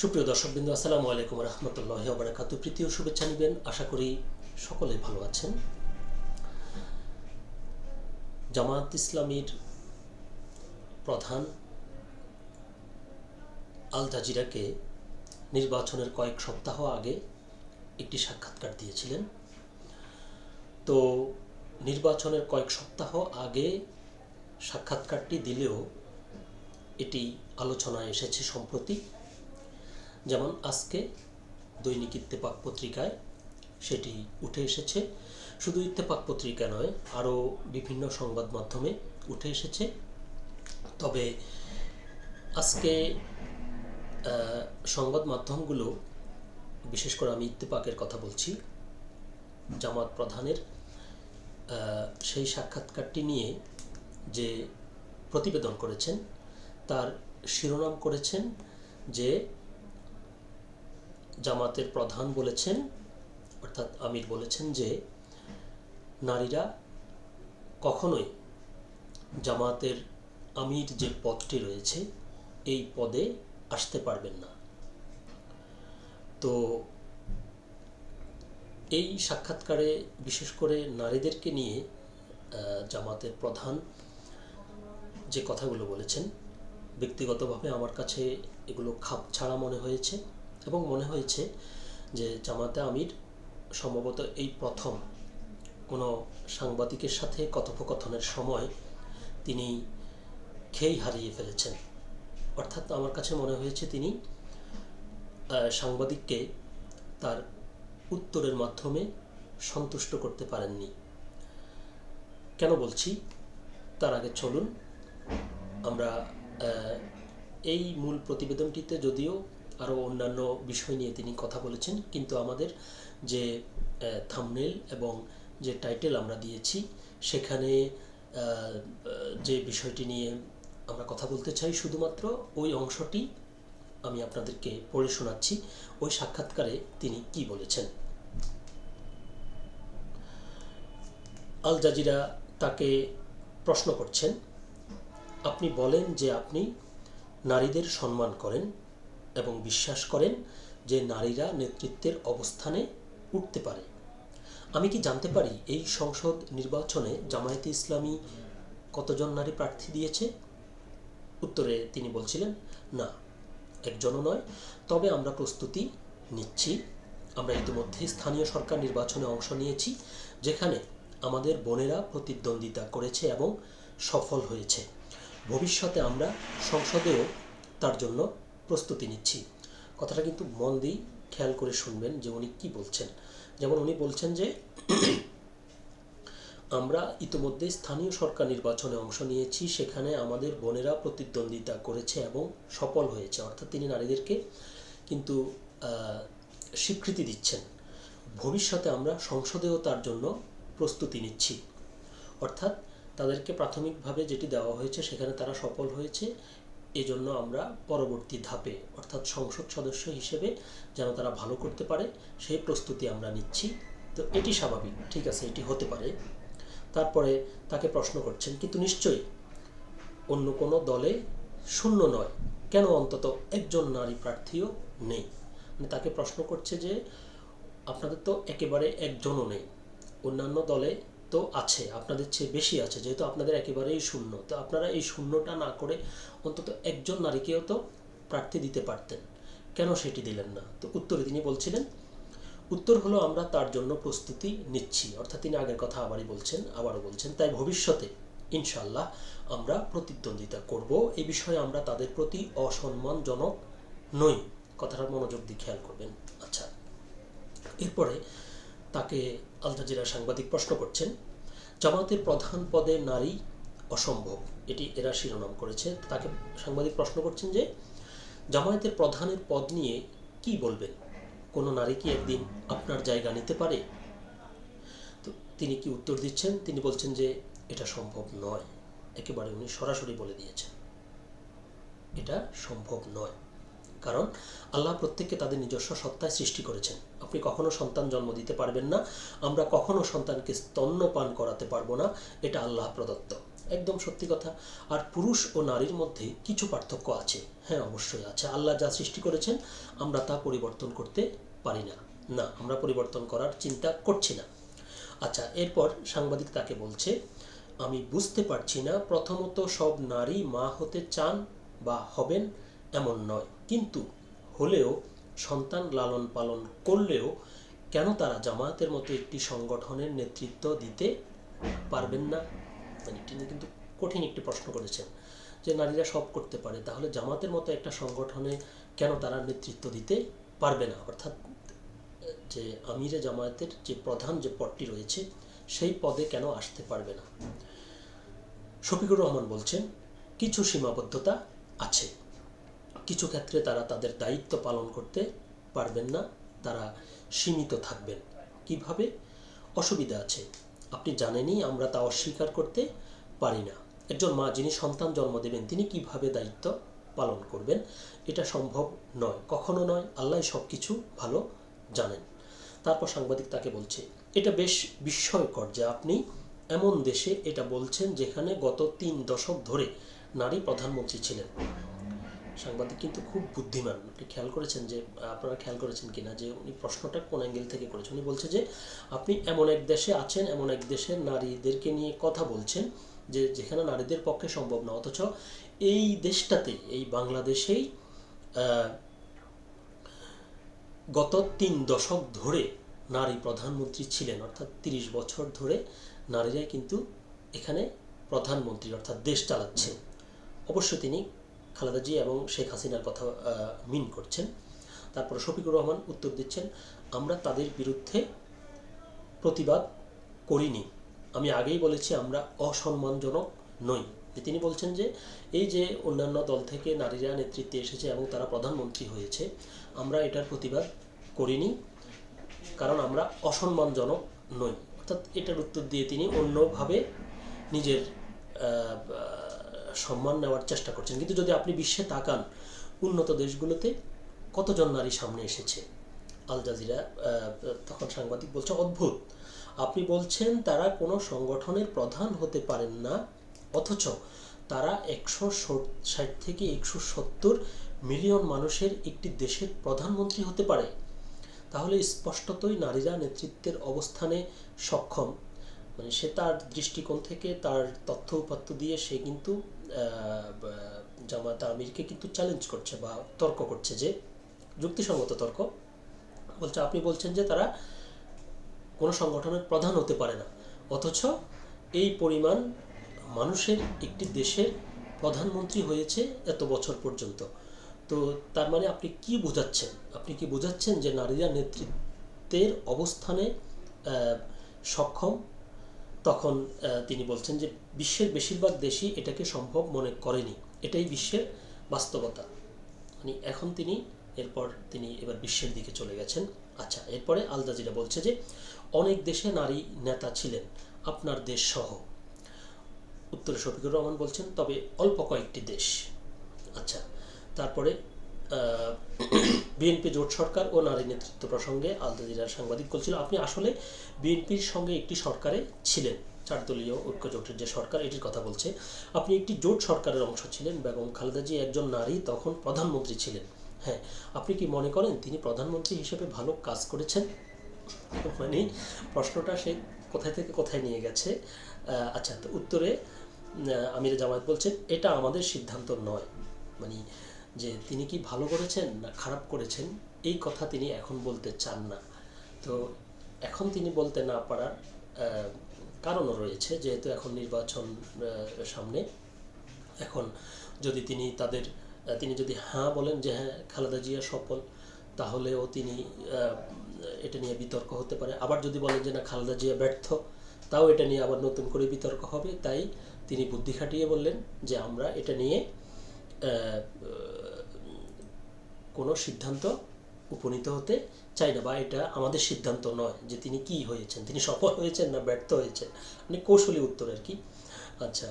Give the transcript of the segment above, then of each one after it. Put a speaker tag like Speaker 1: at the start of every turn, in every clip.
Speaker 1: সুপ্রিয় দর্শকবৃন্দ, আসসালামু আলাইকুম রহমতুল্লাহ বারাকাত প্রীতীয় শুভেচ্ছা নেবেন। আশা করি সকলে ভালো আছেন। জামাত ইসলামীর প্রধান আল জাজিরাকে নির্বাচনের কয়েক সপ্তাহ আগে একটি সাক্ষাৎকার দিয়েছিলেন। তো নির্বাচনের কয়েক সপ্তাহ আগে সাক্ষাৎকারটি দিলেও এটি আলোচনায় এসেছে সম্প্রতি। যেমন আজকে দৈনিক ইত্তেফাক পত্রিকায় সেটি উঠে এসেছে। শুধু ইত্তেফাক পত্রিকা নয়, আরও বিভিন্ন সংবাদ মাধ্যমে উঠে এসেছে। তবে আজকে সংবাদ মাধ্যমগুলো, বিশেষ করে আমি ইত্তেফাকের কথা বলছি, জামাত প্রধানের সেই সাক্ষাৎকারটি নিয়ে যে প্রতিবেদন করেছেন, তার শিরোনাম করেছেন যে জামাতের প্রধান বলেছেন, অর্থাৎ আমির বলেছেন যে, নারীরা কখনোই জামাতের আমির যে পদটি রয়েছে, এই পদে আসতে পারবেন না। তো এই সাক্ষাৎকারে বিশেষ করে নারীদেরকে নিয়ে জামাতের প্রধান যে কথাগুলো বলেছেন, ব্যক্তিগতভাবে আমার কাছে এগুলো খাপ ছাড়া মনে হয়েছে। এবং মনে হয়েছে যে জামাতে আমির সম্ভবত এই প্রথম কোনো সাংবাদিকের সাথে কথোপকথনের সময় তিনি খেই হারিয়ে ফেলেছেন। অর্থাৎ আমার কাছে মনে হয়েছে তিনি সাংবাদিককে তার উত্তরের মাধ্যমে সন্তুষ্ট করতে পারেননি। কেন বলছি? তার আগে চলুন, আমরা এই মূল প্রতিবেদনটিতে যদিও আরও অন্যান্য বিষয় নিয়ে তিনি কথা বলেছেন। কিন্তু আমাদের যে থামনেল এবং যে টাইটেল আমরা দিয়েছি, সেখানে যে বিষয়টি নিয়ে আমরা কথা বলতে চাই শুধুমাত্র, ওই অংশটি আমি আপনাদেরকে পড়ে শোনাচ্ছি। ওই সাক্ষাৎকারে তিনি কি বলেছেন? আল জাজিরা তাকে প্রশ্ন করছেন, আপনি বলেন যে আপনি নারীদের সম্মান করেন। এবং বিশ্বাস করেন যে নারীরা নেতৃত্বের অবস্থানে উঠতে পারে। আমি কি জানতে পারি এই সংসদ নির্বাচনে জামায়াতে ইসলামী কতজন নারী প্রার্থী দিয়েছে? উত্তরে তিনি বলছিলেন, না, একজনও নয়। তবে আমরা প্রস্তুতি নিচ্ছি। আমরা ইতিমধ্যে স্থানীয় সরকার নির্বাচনে অংশ নিয়েছি, যেখানে আমাদের বোনেরা প্রতিদ্বন্দ্বিতা করেছে এবং সফল হয়েছে। ভবিষ্যতে আমরা সংসদেও তার জন্য প্রস্তুতি নিচ্ছি। কথাটা কিন্তু মন দিয়ে খেয়াল করে শুনবেন যে উনি কী বলছেন। যেমন উনি বলছেন যে, আমরা ইতিমধ্যে স্থানীয় সরকার নির্বাচনে অংশ নিয়েছি, সেখানে আমাদের বোনেরা প্রতিদ্বন্দ্বিতা করেছে এবং সফল হয়েছে। অর্থাৎ তিনি নারীদেরকে কিন্তু স্বীকৃতি দিচ্ছেন। ভবিষ্যতে আমরা সংসদেও তার জন্য প্রস্তুতি নিচ্ছি। অর্থাৎ তাদেরকে প্রাথমিকভাবে যেটি দেওয়া হয়েছে, সেখানে তারা সফল হয়েছে এজন্য আমরা পরবর্তী ধাপে, অর্থাৎ সংসদ সদস্য হিসেবে যেন তারা ভালো করতে পারে, সেই প্রস্তুতি আমরা নিচ্ছি। তো এটি স্বাভাবিক, ঠিক আছে, এটি হতে পারে। তারপরে তাকে প্রশ্ন করছেন, কিন্তু নিশ্চয়ই অন্য কোনো দলে শূন্য নয়, কেন অন্তত একজন নারী প্রার্থীও নেই? মানে তাকে প্রশ্ন করছে যে, আপনাদের তো একেবারে একজনও নেই। অন্যান্য দলে তো আছে, আপনাদের চেয়ে বেশি আছে, যেহেতু আপনাদের একেবারেই শূন্য। তো আপনারা এই শূন্যটা না করে অন্তত একজন নারীকেও তো প্রার্থী দিতে পারতেন। কেন সেটি দিলেন না? তো উত্তরে তিনি বলছিলেন, উত্তর হলো আমরা তার জন্য প্রস্তুতি নিচ্ছি। অর্থাৎ তিনি আগের কথা আবারই বলছেন, আবারও বলছেন, তাই ভবিষ্যতে ইনশাল্লাহ আমরা প্রতিদ্বন্দ্বিতা করব। এ বিষয়ে আমরা তাদের প্রতি অসম্মানজনক নই। কথাটা মনোযোগ দিয়ে খেয়াল করবেন। আচ্ছা এরপরে তাকে আল জাজিরা সাংবাদিক প্রশ্ন করছেন জামাতের প্রধান পদে নারী অসম্ভব। এটি এরা শিরোনাম করেছে। তাকে সাংবাদিক প্রশ্ন করছেন যে, জামায়াতের প্রধানের পদ নিয়ে কি বলবেন? কোনো নারী কি একদিন আপনার জায়গা নিতে পারে? তো তিনি কি উত্তর দিচ্ছেন? তিনি বলছেন যে, এটা সম্ভব নয়। একেবারে উনি সরাসরি বলে দিয়েছেন। এটা সম্ভব নয়। কারণ আল্লাহ প্রত্যেককে তাদের নিজস্ব সত্তায় সৃষ্টি করেছেন। আপনি কখনো সন্তান জন্ম দিতে পারবেন না, আমরা কখনো সন্তানকে স্তন্যপান করাতে পারব না, এটা আল্লাহ প্রদত্ত। একদম সত্যি কথা। আর পুরুষ ও নারীর মধ্যে কিছু পার্থক্য আছে। হ্যাঁ অবশ্যই আছে। আল্লাহ যা সৃষ্টি করেছেন, আমরা তা পরিবর্তন করতে পারি না। না, আমরা পরিবর্তন করার চিন্তা করছি না। আচ্ছা এরপর সাংবাদিক তাকে বলছে, আমি বুঝতে পারছি না, প্রথমত সব নারী মা হতে চান বা হবেন এমন নয়। কিন্তু হলেও সন্তান লালন পালন করলেও কেন তারা জামায়াতের মতো একটি সংগঠনের নেতৃত্ব দিতে পারবেন না? মানে তিনি কিন্তু কঠিন একটি প্রশ্ন করেছেন যে নারীরা সব করতে পারে, তাহলে জামাতের মতো একটা সংগঠনে কেন তারা নেতৃত্ব দিতে পারবে না? অর্থাৎ, যে আমিরে জামায়াতের যে প্রধান যে পদটি রয়েছে, সেই পদে কেন আসতে পারবে না? শফিকুর রহমান বলছেন, কিছু সীমাবদ্ধতা আছে। কিছু ক্ষেত্রে তারা তাদের দায়িত্ব পালন করতে পারবেন না, তারা সীমিত থাকবেন। কীভাবে? অসুবিধা আছে। আপনি জানেনই আমরা তা অস্বীকার করতে পারি না। একজন মা যিনি সন্তান জন্ম দেবেন, তিনি কীভাবে দায়িত্ব পালন করবেন? এটা সম্ভব নয়, কখনো নয়, আল্লাহ সব কিছু ভালো জানেন। তারপর সাংবাদিক তাকে বলছে, এটা বেশ বিস্ময়কর যে আপনি এমন দেশে এটা বলছেন যেখানে গত তিন দশক ধরে নারী প্রধানমন্ত্রী ছিলেন। সাংবাদিক কিন্তু খুব বুদ্ধিমান। আপনি খেয়াল করেছেন যে, আপনারা খেয়াল করেছেন কিনা যে, উনি প্রশ্নটা কোন অ্যাঙ্গেল থেকে করেছেন? উনি বলছে যে, আপনি এমন এক দেশে আছেন, এমন এক দেশের নারীদেরকে নিয়ে কথা বলছেন যে, যেখানে নারীদের পক্ষে সম্ভব না। অথচ এই দেশটাতে, এই বাংলাদেশেই গত তিন দশক ধরে নারী প্রধানমন্ত্রী ছিলেন। অর্থাৎ তিরিশ বছর ধরে নারীরাই কিন্তু এখানে প্রধানমন্ত্রী, অর্থাৎ দেশ চালাচ্ছে অবশ্য তিনি খালেদা জি এবং শেখ হাসিনার কথা মিন করছেন। তারপর শফিকুর রহমান উত্তর দিচ্ছেন, আমরা তাদের বিরুদ্ধে প্রতিবাদ করিনি। আমি আগেই বলেছি আমরা অসম্মানজনক নই। যে তিনি বলছেন যে, এই যে অন্যান্য দল থেকে নারীরা নেতৃত্বে এসেছে এবং তারা প্রধানমন্ত্রী হয়েছে, আমরা এটার প্রতিবাদ করিনি, কারণ আমরা অসম্মানজনক নই। অর্থাৎ এটার উত্তর দিয়ে তিনি অন্যভাবে নিজের সম্মান নেওয়ার চেষ্টা করছেন। কিন্তু যদি আপনি বিশ্বে তাকান, উন্নত দেশগুলোতে কতজন নারী সামনে এসেছে? আল জাজিরা তখন সাংবাদিক বলছে, অদ্ভুত। আপনি বলছেন তারা কোনো সংগঠনের প্রধান হতে পারেন না, অথচ তারা একশো ষাট থেকে একশো সত্তর মিলিয়ন মানুষের একটি দেশের প্রধানমন্ত্রী হতে পারে। তাহলে স্পষ্টতই নারীরা নেতৃত্বের অবস্থানে সক্ষম। মানে সে তার দৃষ্টিকোণ থেকে তার তথ্য উপাত্ত দিয়ে সে কিন্তু জামাত আমিরকে কিন্তু চ্যালেঞ্জ করছে বা তর্ক করছে যে, যুক্তিসঙ্গত তর্ক। বলছে, আপনি বলছেন যে তারা কোনো সংগঠনের প্রধান হতে পারে না। অথচ এই পরিমাণ মানুষের একটি দেশের প্রধানমন্ত্রী হয়েছে এত বছর পর্যন্ত। তো তার মানে আপনি কি বোঝাচ্ছেন? আপনি কি বোঝাচ্ছেন যে নারীরা নেতৃত্বের অবস্থানে সক্ষম তখন তিনি বলছেন যে বিশ্বের বেশিরভাগ দেশই এটাকে সম্ভব মনে করেনি। এটাই বিশ্বের বাস্তবতা। মানে এখন তিনি, এরপর তিনি এবার বিশ্বের দিকে চলে গেছেন। আচ্ছা এরপরে আল জাজিরা বলছে যে, অনেক দেশে নারী নেতা ছিলেন, আপনার দেশ সহ। উত্তরে শফিকুর রহমান বলছেন, তবে অল্প কয়েকটি দেশ। আচ্ছা তারপরে বিএনপি জোট সরকার ও নারী নেতৃত্ব প্রসঙ্গে আল জাজিরার সাংবাদিক বলছিল, আপনি আসলে বিএনপির সঙ্গে একটি সরকারে ছিলেন, চারদলীয় ঐক্য জোটের যে সরকার, এটির কথা বলছে। আপনি একটি জোট সরকারের অংশ ছিলেন, বেগম খালেদা জি একজন নারী, তখন প্রধানমন্ত্রী ছিলেন। হ্যাঁ আপনি কি মনে করেন তিনি প্রধানমন্ত্রী হিসেবে ভালো কাজ করেছেন? মানে প্রশ্নটা সে কোথায় থেকে কোথায় নিয়ে গেছে? আচ্ছা তো উত্তরে আমির জামায়াত বলছেন, এটা আমাদের সিদ্ধান্ত নয়। মানে যে তিনি কি ভালো করেছেন না খারাপ করেছেন, এই কথা তিনি এখন বলতে চান না। তো এখন তিনি বলতে না পারার কারণও রয়েছে, যেহেতু এখন নির্বাচন সামনে। এখন যদি তিনি তাদের তিনি যদি হ্যাঁ বলেন যে হ্যাঁ খালেদা জিয়া সফল, তাহলেও তিনি এটা নিয়ে বিতর্ক হতে পারে। আবার যদি বলেন যে না, খালেদা জিয়া ব্যর্থ, তাও এটা নিয়ে আবার নতুন করে বিতর্ক হবে। তাই তিনি বুদ্ধি খাটিয়ে বললেন যে আমরা এটা নিয়ে কোনো সিদ্ধান্ত উপনীত হতে চাই না বা এটা আমাদের সিদ্ধান্ত নয় যে তিনি কি হয়েছেন। তিনি সফল হয়েছেন না ব্যর্থ হয়েছেন? মানে কৌশলী উত্তর আর কি। আচ্ছা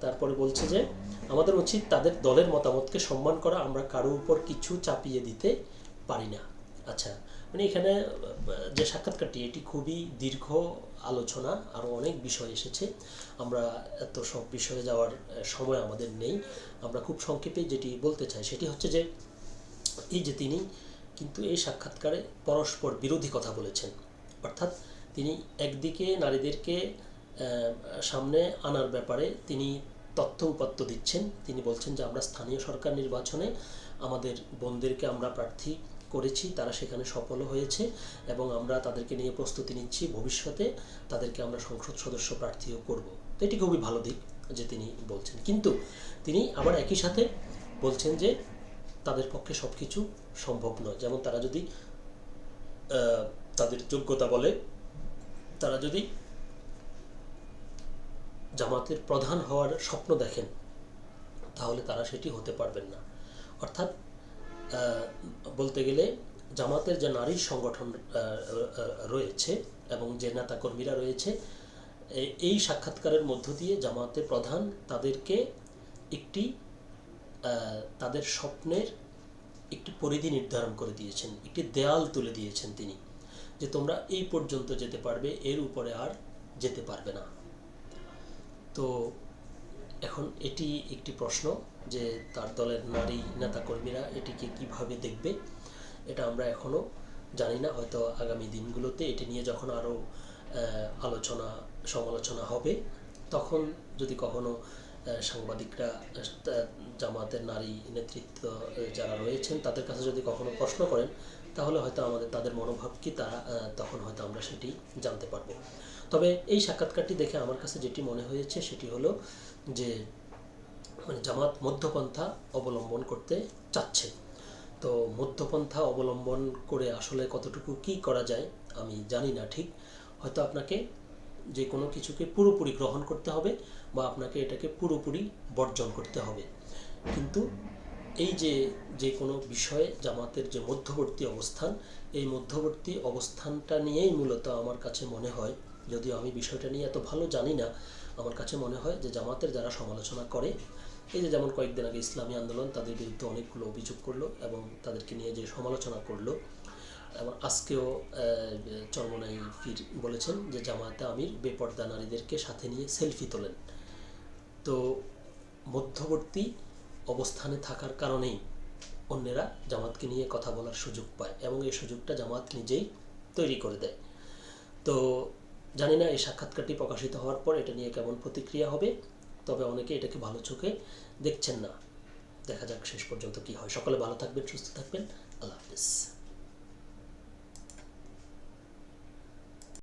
Speaker 1: তারপরে বলছে যে, আমাদের উচিত তাদের দলের মতামতকে সম্মান করা। আমরা কারও উপর কিছু চাপিয়ে দিতে পারি না। আচ্ছা মানে এখানে যে সাক্ষাৎকারটি, এটি খুবই দীর্ঘ আলোচনা আরও অনেক বিষয় এসেছে। আমরা এত সব বিষয়ে যাওয়ার সময় আমাদের নেই। আমরা খুব সংক্ষেপে যেটি বলতে চাই সেটি হচ্ছে যে, এই যে তিনি কিন্তু এই সাক্ষাৎকারে পরস্পর বিরোধী কথা বলেছেন। অর্থাৎ তিনি একদিকে নারীদেরকে সামনে আনার ব্যাপারে তিনি তথ্য উপাত্ত দিচ্ছেন। তিনি বলছেন যে, আমরা স্থানীয় সরকার নির্বাচনে আমাদের বোনদেরকে আমরা প্রার্থী করেছি, তারা সেখানে সফল হয়েছে এবং আমরা তাদেরকে নিয়ে প্রস্তুতি নিচ্ছি ভবিষ্যতে। তাদেরকে আমরা সংসদ সদস্য প্রার্থীও করব। তো এটি খুবই ভালো দিক যে তিনি বলছেন। কিন্তু তিনি আবার একই সাথে বলছেন যে তাদের পক্ষে সব কিছু সম্ভব নয়। যেমন তারা যদি তাদের যোগ্যতা বলে, তারা যদি জামাতের প্রধান হওয়ার স্বপ্ন দেখেন, তাহলে তারা সেটি হতে পারবেন না। অর্থাৎ বলতে গেলে জামাতের যে নারী সংগঠন রয়েছে এবং যে নেতাকর্মীরা রয়েছে এই সাক্ষাৎকারের মধ্য দিয়ে জামাতের প্রধান তাদেরকে একটি তাদের স্বপ্নের একটি পরিধি নির্ধারণ করে দিয়েছেন, একটি দেয়াল তুলে দিয়েছেন তিনি, যে তোমরা এই পর্যন্ত যেতে পারবে, এর উপরে আর যেতে পারবে না। তো এখন এটি একটি প্রশ্ন। যে তার দলের নারী নেতাকর্মীরা এটিকে কীভাবে দেখবে, এটা আমরা এখনও জানি না। হয়তো আগামী দিনগুলোতে এটি নিয়ে যখন আরও আলোচনা, সমালোচনা হবে, তখন যদি কখনো সাংবাদিকরা জামাতের নারী নেতৃত্ব যারা রয়েছেন তাদের কাছে যদি কখনো প্রশ্ন করেন, তাহলে হয়তো আমাদের, তাদের মনোভাব কি তারা তখন হয়তো আমরা সেটি জানতে পারব। তবে এই সাক্ষাৎকারটি দেখে আমার কাছে যেটি মনে হয়েছে সেটি হলো যে মানে জামাত মধ্যপন্থা অবলম্বন করতে চাচ্ছে। তো মধ্যপন্থা অবলম্বন করে আসলে কতটুকু কি করা যায় আমি জানি না ঠিক। হয়তো আপনাকে যে কোনো কিছুকে পুরোপুরি গ্রহণ করতে হবে বা আপনাকে এটাকে পুরোপুরি বর্জন করতে হবে। কিন্তু এই যে যে কোনো বিষয়ে জামাতের যে মধ্যবর্তী অবস্থান, এই মধ্যবর্তী অবস্থানটা নিয়েই মূলত আমার কাছে মনে হয়, যদিও আমি বিষয়টা নিয়ে এত ভালো জানি না, আমার কাছে মনে হয় যে জামাতের যারা সমালোচনা করে এই যে যেমন কয়েকদিন আগে ইসলামী আন্দোলন, তাদের বিরুদ্ধে অনেকগুলো অভিযোগ করল এবং তাদেরকে নিয়ে যে সমালোচনা করল। এবং আজকেও চরমনাই ফির বলেছেন যে জামায়াতে আমির বেপর্দা নারীদেরকে সাথে নিয়ে সেলফি তোলেন। তো মধ্যবর্তী অবস্থানে থাকার কারণেই অন্যেরা জামাতকে নিয়ে কথা বলার সুযোগ পায় এবং এই সুযোগটা জামাত নিজেই তৈরি করে দেয়। তো জানি না, এই সাক্ষাৎকারটি প্রকাশিত হওয়ার পর এটা নিয়ে কেমন প্রতিক্রিয়া হবে। তবে অনেকে এটাকে ভালো চোখে দেখছেন না। দেখা যাক শেষ পর্যন্ত কি হয়। সকলে ভালো থাকবেন, সুস্থ থাকবেন। আল্লাহ হাফিজ।